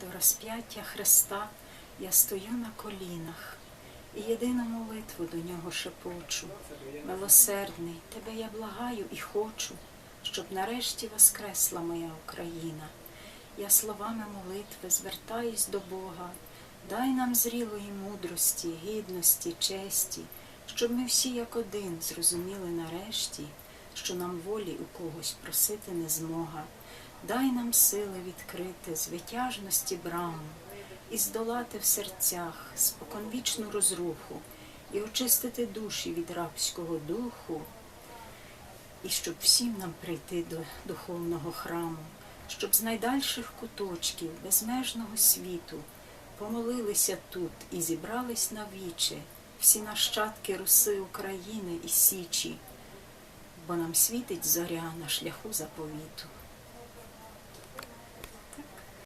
до розп'яття Христа я стою на колінах і єдину молитву до нього шепочу. Милосердний, тебе я благаю і хочу, щоб нарешті воскресла моя Україна. Я словами молитви звертаюсь до Бога, дай нам зрілої мудрості, гідності, честі, щоб ми всі як один зрозуміли нарешті, що нам волі у когось просити не змога. Дай нам сили відкрити звитяжності браму і здолати в серцях споконвічну розруху, і очистити душі від рабського духу, і щоб всім нам прийти до духовного храму, щоб з найдальших куточків безмежного світу помолилися тут і зібрались навіче всі нащадки Руси України і Січі, бо нам світить зоря на шляху заповіту.